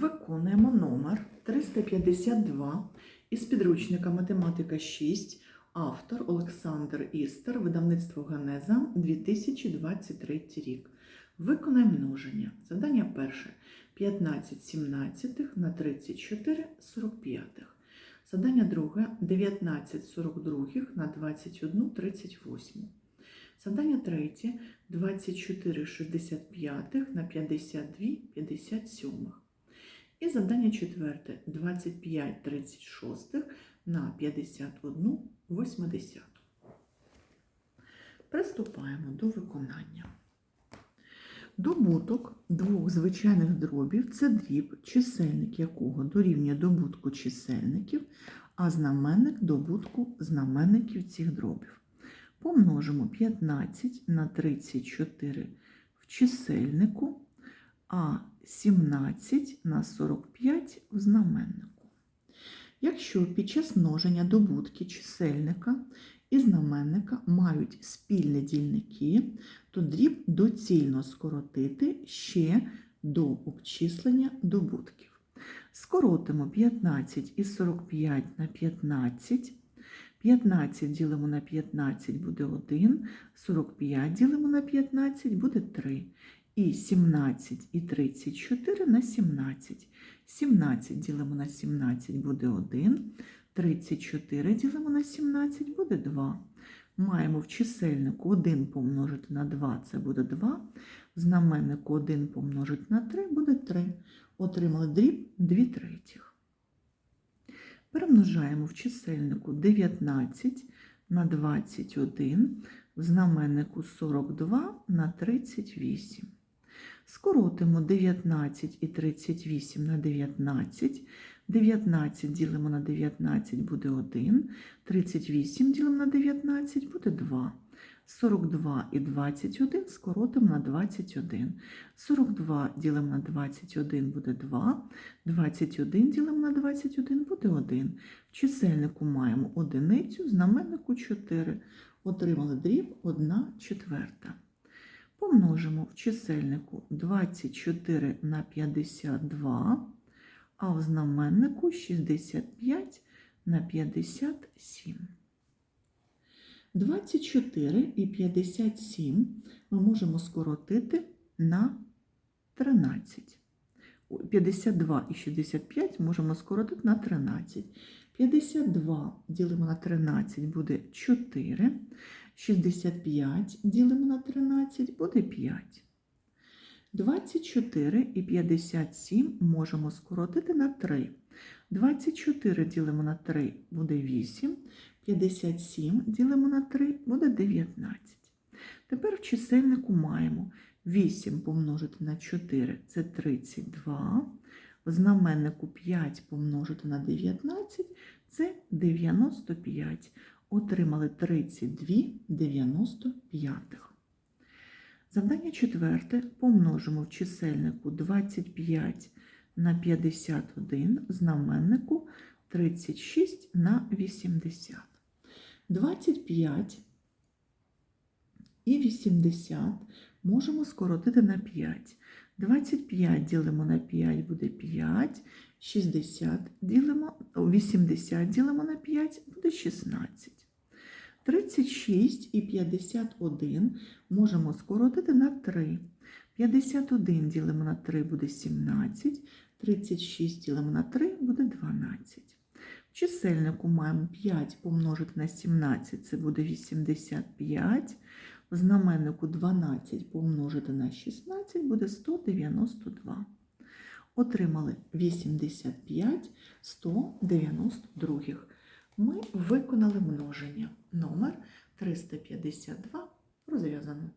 Виконуємо номер 352 із підручника Математика 6, автор Олександр Істер, видавництво Генеза 2023 рік. Виконаємо множення. Завдання перше 15 17 на 34 45. Завдання друге 19 42 на 21 38. Завдання третє 24 65 на 52 57. І завдання четверте 25 36 на 51 80. Приступаємо до виконання. Добуток двох звичайних дробів це дріб, чисельник якого дорівнює добутку чисельників, а знаменник добутку знаменників цих дробів. Помножимо 15 на 34 в чисельнику, а 17 на 45 в знаменнику. Якщо під час множення добутки чисельника і знаменника мають спільні дільники, то дріб доцільно скоротити ще до обчислення добутків. Скоротимо 15 із 45 на 15. 15 ділимо на 15 буде 1, 45 ділимо на 15 буде 3. І 17 і 34 на 17. 17 ділимо на 17 буде 1, 34 ділимо на 17 буде 2. Маємо в чисельнику 1 помножити на 2 це буде 2. В знаменнику 1 помножити на 3 буде 3. Отримали дріб 2 третіх. Перемножаємо в чисельнику 19 на 21, в знаменнику 42 на 38. Скоротимо 19 і 38 на 19. 19 ділимо на 19 буде 1, 38 ділимо на 19 буде 2. 42 і 21 скоротимо на 21. 42 ділимо на 21 буде 2, 21 ділимо на 21 буде 1. В чисельнику маємо одиницю, знаменнику 4. Отримали дріб 1 четверта. Помножимо в чисельнику 24 на 52, а в знаменнику 65 на 57. 24 і 57 ми можемо скоротити на 13. 52 і 65 можемо скоротити на 13. 52 ділимо на 13 буде 4. 65 ділимо на 13 буде 5. 24 і 57 можемо скоротити на 3. 24 ділимо на 3 буде 8. 57 ділимо на 3 буде 19. Тепер в чисельнику маємо 8 помножити на 4 це 32. В знаменнику 5 помножити на 19 це 95. Отримали 32 95. Завдання четверте. Помножимо в чисельнику 25 на 51, знаменнику 36 на 80. 25 і 80 можемо скоротити на 5. 25 ділимо на 5 буде 5, 60 ділимо, 80 ділимо на 5 буде 16. 36 і 51 можемо скоротити на 3. 51 ділимо на 3 буде 17, 36 ділимо на 3 буде 12. В чисельнику маємо 5 помножити на 17, це буде 85. Знаменнику 12 помножити на 16 буде 192. Отримали 85 192. Ми виконали множення. Номер 352 розв'язано.